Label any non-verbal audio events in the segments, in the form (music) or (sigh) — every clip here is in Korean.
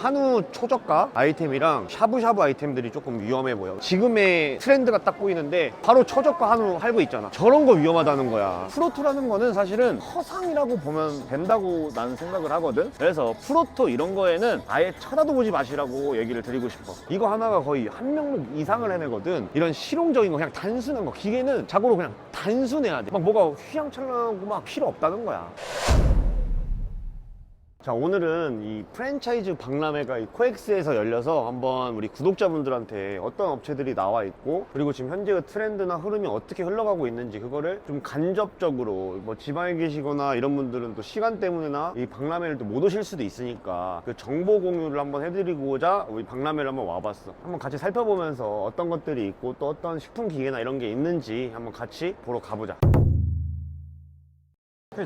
한우 초저가 아이템이랑 샤브샤브 아이템들이 조금 위험해 보여. 지금의 트렌드가 딱 보이는데 바로 초저가 한우 할부 있잖아. 저런 거 위험하다는 거야. 프로토라는 거는 사실은 허상이라고 보면 된다고 나는 생각을 하거든. 그래서 프로토 이런 거에는 아예 쳐다도 보지 마시라고 얘기를 드리고 싶어. 이거 하나가 거의 한 명목 이상을 해내거든. 이런 실용적인 거 그냥 단순한 거. 기계는 자고로 그냥 단순해야 돼막 뭐가 휘황찬란하고 막 필요 없다는 거야 자 오늘은 이 프랜차이즈 박람회가 이 코엑스에서 열려서 한번 우리 구독자분들한테 어떤 업체들이 나와 있고 그리고 지금 현재의 트렌드나 흐름이 어떻게 흘러가고 있는지 그거를 좀 간접적으로 뭐 지방에 계시거나 이런 분들은 또 시간 때문에나 이 박람회를 또 못 오실 수도 있으니까 그 정보 공유를 한번 해드리고자 우리 박람회를 한번 와봤어. 한번 같이 살펴보면서 어떤 것들이 있고 또 어떤 식품 기계나 이런 게 있는지 한번 같이 보러 가보자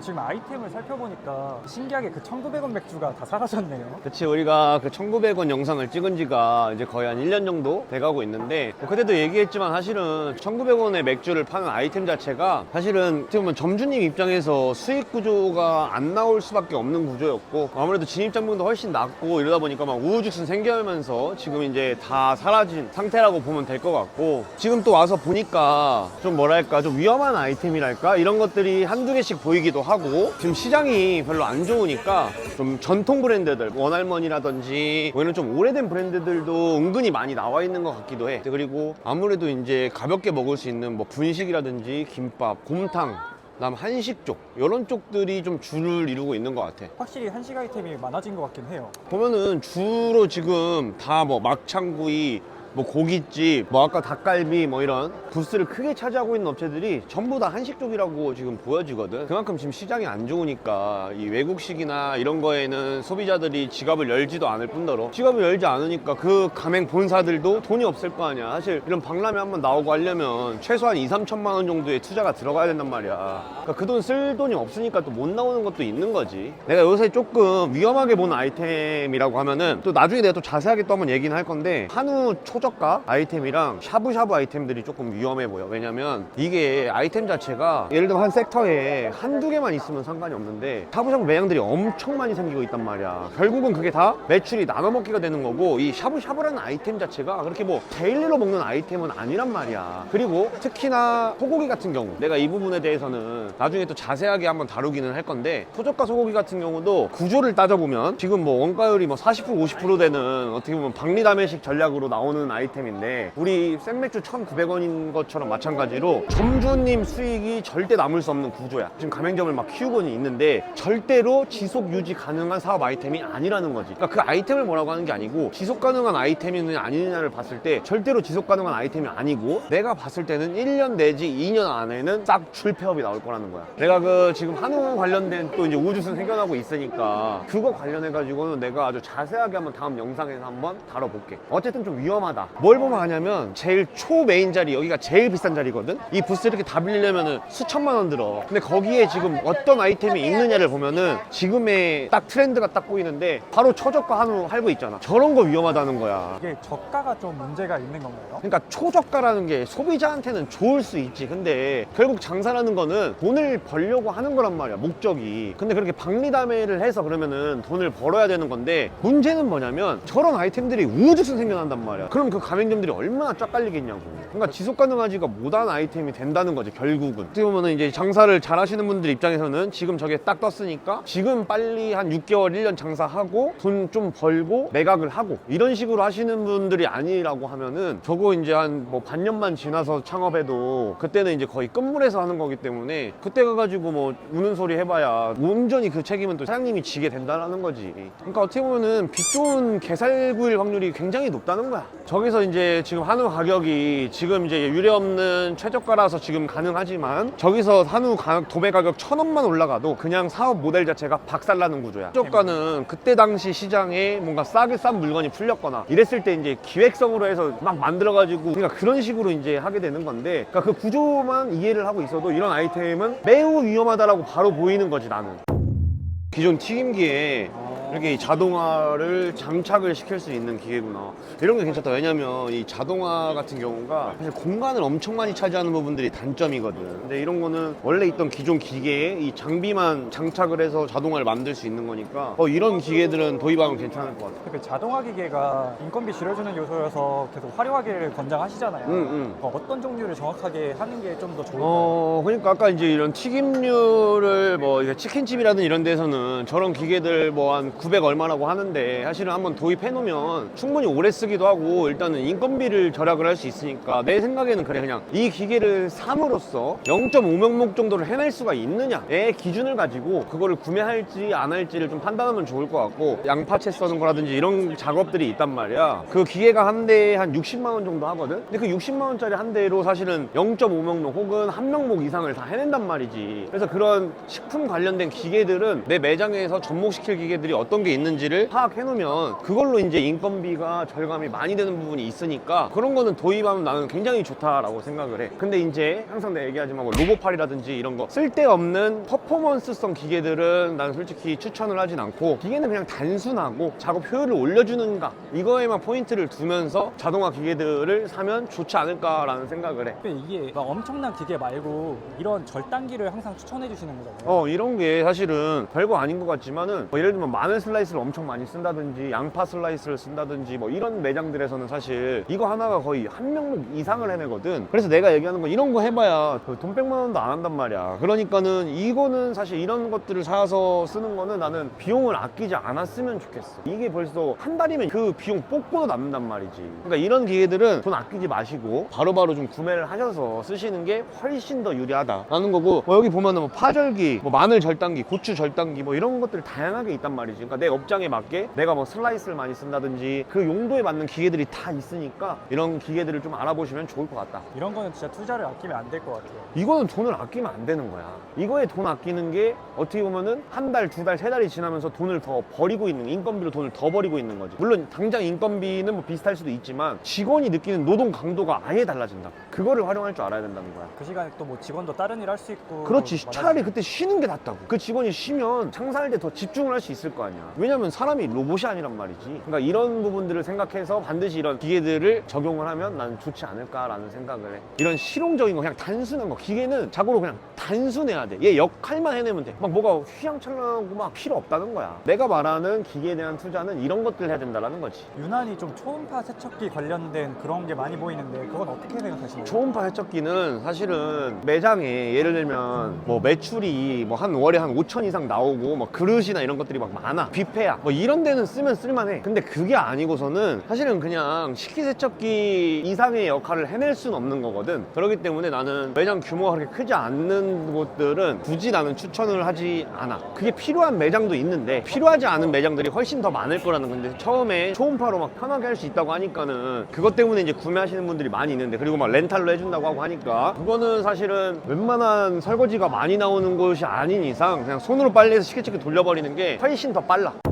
지금 아이템을 살펴보니까 신기하게 그 1,900원 맥주가 다 사라졌네요. 그치 우리가 그 1900원 영상을 찍은 지가 이제 거의 한 1년 정도 돼가고 있는데 뭐 그때도 얘기했지만 사실은 1900원의 맥주를 파는 아이템 자체가 사실은 어떻게 보면 점주님 입장에서 수익 구조가 안 나올 수밖에 없는 구조였고 아무래도 진입 장벽도 훨씬 낮고 이러다 보니까 막 우후죽순 생겨면서 지금 이제 다 사라진 상태라고 보면 될 것 같고 지금 또 와서 보니까 좀 뭐랄까 좀 위험한 아이템이랄까 이런 것들이 한두 개씩 보이기도 하고 지금 시장이 별로 안 좋으니까 좀 전통 브랜드들 원할머니라든지 뭐 이런 좀 오래된 브랜드들도 은근히 많이 나와 있는 것 같기도 해 그리고 아무래도 이제 가볍게 먹을 수 있는 뭐 분식이라든지 김밥 곰탕 그다음 한식 쪽 이런 쪽들이 좀 줄을 이루고 있는 것 같아 확실히 한식 아이템이 많아진 것 같긴 해요. 보면은 주로 지금 다 뭐 막창구이 뭐 고깃집 뭐 아까 닭갈비 뭐 이런 부스를 크게 차지하고 있는 업체들이 전부 다 한식 쪽이라고 지금 보여지거든. 그만큼 지금 시장이 안 좋으니까 이 외국식이나 이런 거에는 소비자들이 지갑을 열지도 않을 뿐더러 지갑을 열지 않으니까 그 가맹 본사들도 돈이 없을 거 아니야. 사실 이런 박람회 한번 나오고 하려면 최소한 2, 3천만 원 정도의 투자가 들어가야 된단 말이야. 그러니까 그 돈 쓸 돈이 없으니까 또 못 나오는 것도 있는 거지. 내가 요새 조금 위험하게 보는 아이템이라고 하면은 또 나중에 내가 또 자세하게 또 한번 얘기는 할 건데 한우 초 저가 아이템이랑 샤브샤브 아이템들이 조금 위험해 보여. 왜냐면 이게 아이템 자체가 예를 들면 한 섹터에 한두 개만 있으면 상관이 없는데 샤브샤브 매장들이 엄청 많이 생기고 있단 말이야. 결국은 그게 다 매출이 나눠먹기가 되는 거고 이 샤브샤브라는 아이템 자체가 그렇게 뭐 데일리로 먹는 아이템은 아니란 말이야. 그리고 특히나 소고기 같은 경우 내가 이 부분에 대해서는 나중에 또 자세하게 한번 다루기는 할 건데 초저가 소고기 같은 경우도 구조를 따져보면 지금 뭐 원가율이 뭐 40% 50% 되는 어떻게 보면 박리담회식 전략으로 나오는 아이템인데 우리 생맥주 1,900원인 것처럼 마찬가지로 점주님 수익이 절대 남을 수 없는 구조야. 지금 가맹점을 막 키우고는 있는데 절대로 지속 유지 가능한 사업 아이템이 아니라는 거지. 그러니까 그 아이템을 뭐라고 하는 게 아니고 지속 가능한 아이템이냐 아니냐를 봤을 때 절대로 지속 가능한 아이템이 아니고 내가 봤을 때는 1년 내지 2년 안에는 싹 줄폐업이 나올 거라는 거야. 내가 그 지금 한우 관련된 또 이제 우주선 생겨나고 있으니까 그거 관련해 가지고는 내가 아주 자세하게 한번 다음 영상에서 한번 다뤄볼게. 어쨌든 좀 위험하다 뭘 보면 하냐면 제일 초 메인 자리 여기가 제일 비싼 자리거든? 이 부스 이렇게 다 빌리려면은 수천만 원 들어. 근데 거기에 지금 어떤 아이템이 있느냐를 보면은 지금의 딱 트렌드가 딱 보이는데 바로 초저가 한우 할부 있잖아. 저런 거 위험하다는 거야. 이게 저가가 좀 문제가 있는 건가요? 그러니까 초저가라는 게 소비자한테는 좋을 수 있지. 근데 결국 장사라는 거는 돈을 벌려고 하는 거란 말이야 목적이. 근데 그렇게 박리담회를 해서 그러면은 돈을 벌어야 되는 건데 문제는 뭐냐면 저런 아이템들이 우후죽순 생겨난단 말이야. 그럼 그 가맹점들이 얼마나 쫙 깔리겠냐고. 그러니까 지속 가능하지가 못한 아이템이 된다는 거지 결국은. 어떻게 보면은 이제 장사를 잘 하시는 분들 입장에서는 지금 저게 딱 떴으니까 지금 빨리 한 6개월 1년 장사하고 돈 좀 벌고 매각을 하고 이런 식으로 하시는 분들이 아니라고 하면은 저거 이제 한 뭐 반년만 지나서 창업해도 그때는 이제 거의 끝물에서 하는 거기 때문에 그때 가가지고 뭐 우는 소리 해봐야 온전히 그 책임은 또 사장님이 지게 된다는 거지. 그러니까 어떻게 보면은 빚 좋은 게살구일 확률이 굉장히 높다는 거야. 저 기서 이제 지금 한우 가격이 지금 이제 유례 없는 최저가라서 지금 가능하지만 저기서 한우 가격 도매 가격 천 원만 올라가도 그냥 사업 모델 자체가 박살나는 구조야. 최저가는 그때 당시 시장에 뭔가 싸게 싼 물건이 풀렸거나 이랬을 때 이제 기획성으로 해서 막 만들어가지고 그러니까 그런 식으로 이제 하게 되는 건데 그러니까 그 구조만 이해를 하고 있어도 이런 아이템은 매우 위험하다라고 바로 보이는 거지 나는. 기존 튀김기에 이렇게 이 자동화를 장착을 시킬 수 있는 기계구나. 이런 게 괜찮다. 왜냐면 이 자동화 같은 경우가 사실 공간을 엄청 많이 차지하는 부분들이 단점이거든. 근데 이런 거는 원래 있던 기존 기계에 이 장비만 장착을 해서 자동화를 만들 수 있는 거니까 어, 이런 기계들은 도입하면 괜찮을 것 같아. 그 자동화 기계가 인건비 줄여주는 요소여서 계속 활용하기를 권장하시잖아요. 응, 응. 어, 어떤 종류를 정확하게 하는 게 좀 더 좋을까요? 어, 그러니까 아까 이제 이런 튀김류를 뭐 치킨집이라든 이런 데서는 저런 기계들 뭐 한900 얼마라고 하는데 사실은 한번 도입해 놓으면 충분히 오래 쓰기도 하고 일단은 인건비를 절약을 할 수 있으니까 내 생각에는 그래. 그냥 이 기계를 삼으로써 0.5명목 정도를 해낼 수가 있느냐의 기준을 가지고 그거를 구매할지 안 할지를 좀 판단하면 좋을 것 같고 양파채 써는 거라든지 이런 작업들이 있단 말이야. 그 기계가 한 대에 한 60만 원 정도 하거든? 근데 그 60만 원짜리 한 대로 사실은 0.5명목 혹은 한 명목 이상을 다 해낸단 말이지. 그래서 그런 식품 관련된 기계들은 내 매장에서 접목시킬 기계들이 어떤 게 있는지를 파악해 놓으면 그걸로 이제 인건비가 절감이 많이 되는 부분이 있으니까 그런 거는 도입하면 나는 굉장히 좋다라고 생각을 해 근데 이제 항상 내가 얘기하지만 뭐 로봇팔이라든지 이런 거 쓸데없는 퍼포먼스성 기계들은 난 솔직히 추천을 하진 않고 기계는 그냥 단순하고 작업 효율을 올려주는가 이거에만 포인트를 두면서 자동화 기계들을 사면 좋지 않을까라는 생각을 해 이게 막 엄청난 기계 말고 이런 절단기를 항상 추천해 주시는 거잖아요. 어 이런 게 사실은 별거 아닌 것 같지만은 뭐 예를 들면 마늘 슬라이스를 엄청 많이 쓴다든지 양파 슬라이스를 쓴다든지 뭐 이런 매장들에서는 사실 이거 하나가 거의 한 명목 이상을 해내거든. 그래서 내가 얘기하는 건 이런 거 해봐야 그돈 100만 원도 안 한단 말이야. 그러니까는 이거는 사실 이런 것들을 사서 쓰는 거는 나는 비용을 아끼지 않았으면 좋겠어. 이게 벌써 한 달이면 그 비용 뽑고도 남는단 말이지. 그러니까 이런 기계들은 돈 아끼지 마시고 바로바로 좀 구매를 하셔서 쓰시는 게 훨씬 더 유리하다라는 거고 뭐 여기 보면은 뭐 파절기, 뭐 마늘 절단기, 고추 절단기 뭐 이런 것들 다양하게 있단 말이지. 그러니까 내 업장에 맞게 내가 뭐 슬라이스를 많이 쓴다든지 그 용도에 맞는 기계들이 다 있으니까 이런 기계들을 좀 알아보시면 좋을 것 같다. 이런 거는 진짜 투자를 아끼면 안 될 것 같아요. 이거는 돈을 아끼면 안 되는 거야. 이거에 돈 아끼는 게 어떻게 보면은 한 달, 두 달, 세 달이 지나면서 돈을 더 버리고 있는, 인건비로 돈을 더 버리고 있는 거지. 물론 당장 인건비는 뭐 비슷할 수도 있지만 직원이 느끼는 노동 강도가 아예 달라진다. 그거를 활용할 줄 알아야 된다는 거야. 그 시간에 또 뭐 직원도 다른 일 할 수 있고 그렇지. 차라리 그때 쉬는 게 낫다고 그 직원이 쉬면 장사할 때 더 집중을 할 수 있을 거 아니야 왜냐면 사람이 로봇이 아니란 말이지. 그러니까 이런 부분들을 생각해서 반드시 이런 기계들을 적용을 하면 나는 좋지 않을까라는 생각을 해. 이런 실용적인 거 그냥 단순한 거. 기계는 자고로 그냥 단순해야 돼얘 역할만 해내면 돼막 뭐가 휘황찬란하고 막 필요 없다는 거야. 내가 말하는 기계에 대한 투자는 이런 것들 해야 된다라는 거지. 유난히 좀 초음파 세척기 관련된 그런 게 많이 보이는데 그건 어떻게 생각하시나요? 초음파 세척기는 사실은 매장에 예를 들면 뭐 매출이 뭐 한 월에 한 5천 이상 나오고 뭐 그릇이나 이런 것들이 막 많아 뷔페야. 뭐 이런 데는 쓰면 쓸만해. 근데 그게 아니고서는 사실은 그냥 식기세척기 이상의 역할을 해낼 수는 없는 거거든. 그렇기 때문에 나는 매장 규모가 그렇게 크지 않는 곳들은 굳이 나는 추천을 하지 않아. 그게 필요한 매장도 있는데 필요하지 않은 매장들이 훨씬 더 많을 거라는 건데 처음에 초음파로 막 편하게 할 수 있다고 하니까는 그것 때문에 이제 구매하시는 분들이 많이 있는데 그리고 막 렌탈로 해준다고 하고 하니까 그거는 사실은 웬만한 설거지가 많이 나오는 곳이 아닌 이상 그냥 손으로 빨래해서 시계치기 돌려버리는 게 훨씬 더 빨라. 그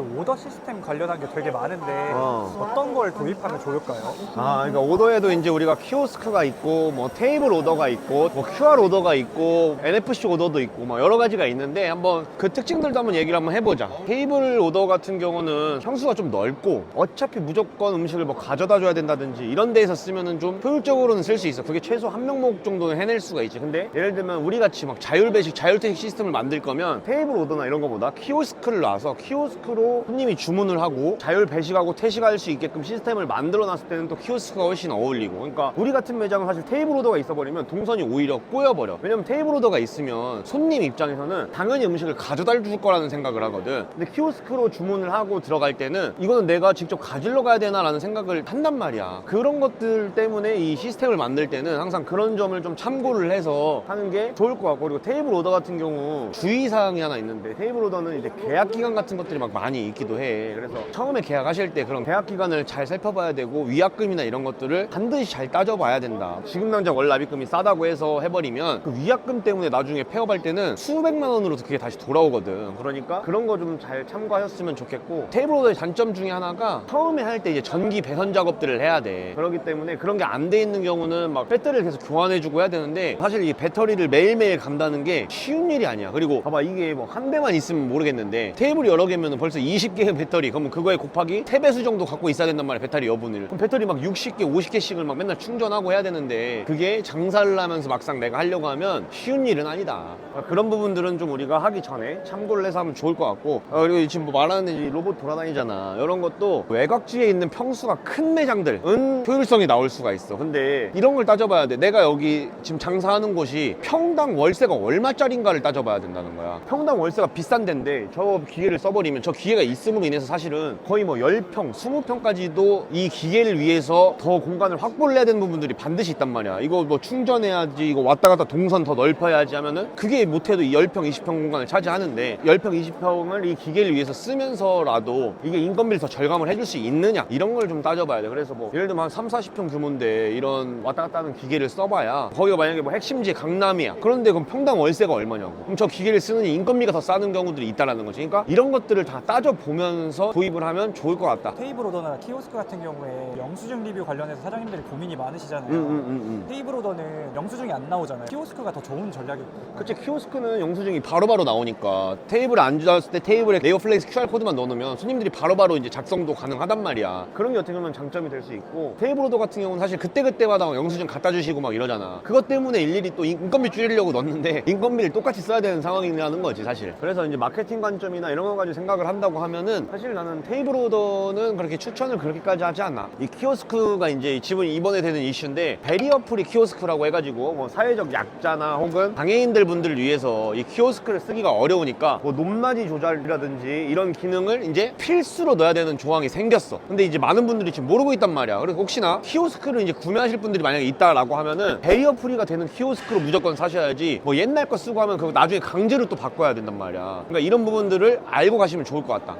오더 시스템 관련한 게 되게 많은데 어. 어 떤 걸 도입하면 좋을까요? 아, 그러니까 오더에도 이제 우리가 키오스크가 있고, 뭐 테이블 오더가 있고, 뭐 QR 오더가 있고, NFC 오더도 있고, 뭐 여러 가지가 있는데 한번 그 특징들도 한번 얘기를 한번 해보자. 테이블 오더 같은 경우는 평수가 좀 넓고, 어차피 무조건 음식을 뭐 가져다 줘야 된다든지 이런 데에서 쓰면은 좀 효율적으로는 쓸 수 있어. 그게 최소 한 명목 정도는 해낼 수가 있지. 근데 예를 들면 우리 같이 막 자율 배식, 자율 퇴식 시스템을 만들 거면 테이블 오더나 이런 거보다 키오스크를 놔서 키오스크로 손님이 주문을 하고 자율 배식하고 퇴식할 수 있게끔 시스템을 만들어 놨을 때는 또 키오스크가 훨씬 어울리고. 그러니까 우리 같은 매장은 사실 테이블 오더가 있어 버리면 동선이 오히려 꼬여버려. 왜냐면 테이블 오더가 있으면 손님 입장에서는 당연히 음식을 가져다 줄 거라는 생각을 하거든. 근데 키오스크로 주문을 하고 들어갈 때는 이거는 내가 직접 가지러 가야 되나 라는 생각을 한단 말이야. 그런 것들 때문에 이 시스템을 만들 때는 항상 그런 점을 좀 참고를 해서 하는 게 좋을 것 같고. 그리고 테이블 오더 같은 경우 주의사항이 하나 있는데 테이블 오더는 이제 계약 기간 같은 것들이 막 많이 기간이 있기도 해. 그래서 처음에 계약하실 때 그런 계약 기간을 잘 살펴봐야 되고 위약금이나 이런 것들을 반드시 잘 따져봐야 된다. 지금 당장 월 납입금이 싸다고 해서 해버리면 그 위약금 때문에 나중에 폐업할 때는 수백만 원으로 그게 다시 돌아오거든. 그러니까 그런 거 좀 잘 참고하셨으면 좋겠고 테이블오더의 단점 중에 하나가 처음에 할 때 이제 전기 배선 작업들을 해야 돼. 그렇기 때문에 그런 게 안 돼 있는 경우는 막 배터리를 계속 교환해주고 해야 되는데 사실 이 배터리를 매일매일 간다는 게 쉬운 일이 아니야. 그리고 봐봐 이게 뭐 한 대만 있으면 모르겠는데 테이블이 여러 개면 벌써 20개의 배터리 그러면 그거에 곱하기 3배수 정도 갖고 있어야 된단 말이야 배터리 여분을. 그럼 배터리 막 60개 50개씩을 막 맨날 충전하고 해야 되는데 그게 장사를 하면서 막상 내가 하려고 하면 쉬운 일은 아니다. 그러니까 그런 부분들은 좀 우리가 하기 전에 참고를 해서 하면 좋을 것 같고. 어, 그리고 지금 뭐 말하는 이 로봇 돌아다니잖아. 이런 것도 외곽지에 있는 평수가 큰 매장들은 효율성이 나올 수가 있어. 근데 이런 걸 따져봐야 돼. 내가 여기 지금 장사하는 곳이 평당 월세가 얼마짜린가를 따져봐야 된다는 거야. 평당 월세가 비싼 데인데 저 기계를 써버리면 저 기 계가 있음으로 인해서 사실은 거의 뭐 10평, 20평까지도 이 기계를 위해서 더 공간을 확보를 해야 되는 부분들이 반드시 있단 말이야. 이거 뭐 충전해야지 이거 왔다 갔다 동선 더 넓혀야지 하면은 그게 못해도 이 10평, 20평 공간을 차지하는데 10평, 20평을 이 기계를 위해서 쓰면서라도 이게 인건비를 더 절감을 해줄 수 있느냐? 이런 걸 좀 따져봐야 돼. 그래서 뭐 예를 들면 한 3, 40평 규모인데 이런 왔다 갔다 하는 기계를 써봐야 거기가 만약에 뭐 핵심지 강남이야. 그런데 그럼 평당 월세가 얼마냐고. 그럼 저 기계를 쓰느니 인건비가 더 싸는 경우들이 있다라는 거지. 그러니까 이런 것들을 다 따 져보면서 도입을 하면 좋을 것 같다 테이블 오더나 키오스크 같은 경우에 영수증 리뷰 관련해서 사장님들이 고민이 많으시잖아요. 음, 음, 음, 음. 테이블 오더는 영수증이 안 나오잖아요. 키오스크가 더 좋은 전략일 거예요. 그치 키오스크는 영수증이 바로바로 나오니까 테이블에 앉았을 때 테이블에 레이어플렉스 QR코드만 넣어놓으면 손님들이 바로바로 이제 작성도 가능하단 말이야 그런 게 어떻게 보면 장점이 될 수 있고 테이블 오더 같은 경우는 사실 그때그때마다 영수증 갖다 주시고 막 이러잖아 그것 때문에 일일이 또 인- 인건비 줄이려고 넣는데 (laughs) 인건비를 똑같이 써야 되는 상황이라는 거지 사실 그래서 이제 마케팅 관점이나 이런 거 가지고 생각을 한다 고 하면은 사실 나는 테이블 오더는 그렇게 추천을 그렇게까지 하지 않아. 이 키오스크가 이제 지금 이번에 되는 이슈인데 베리어 프리 키오스크라고 해가지고 뭐 사회적 약자나 혹은 장애인들 분들을 위해서 이 키오스크를 쓰기가 어려우니까 뭐 높낮이 조절이라든지 이런 기능을 이제 필수로 넣어야 되는 조항이 생겼어. 근데 이제 많은 분들이 지금 모르고 있단 말이야. 그래서 혹시나 키오스크를 이제 구매하실 분들이 만약에 있다라고 하면은 베리어 프리가 되는 키오스크로 무조건 사셔야지 뭐 옛날 거 쓰고 하면 그거 나중에 강제로 또 바꿔야 된단 말이야. 그러니까 이런 부분들을 알고 가시면 좋을 것 같 다.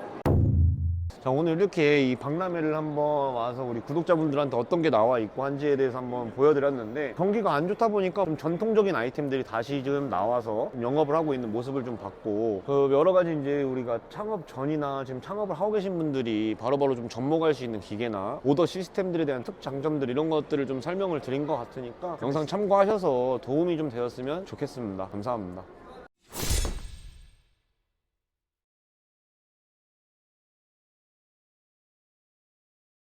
자 오늘 이렇게 이 박람회를 한번 와서 우리 구독자분들한테 어떤 게 나와 있고 한지에 대해서 한번 보여드렸는데 경기가 안 좋다 보니까 좀 전통적인 아이템들이 다시 좀 나와서 좀 영업을 하고 있는 모습을 좀 봤고 그 여러 가지 이제 우리가 창업 전이나 지금 창업을 하고 계신 분들이 바로바로 좀 접목할 수 있는 기계나 오더 시스템들에 대한 특장점들 이런 것들을 좀 설명을 드린 것 같으니까 영상 참고하셔서 도움이 좀 되었으면 좋겠습니다. 감사합니다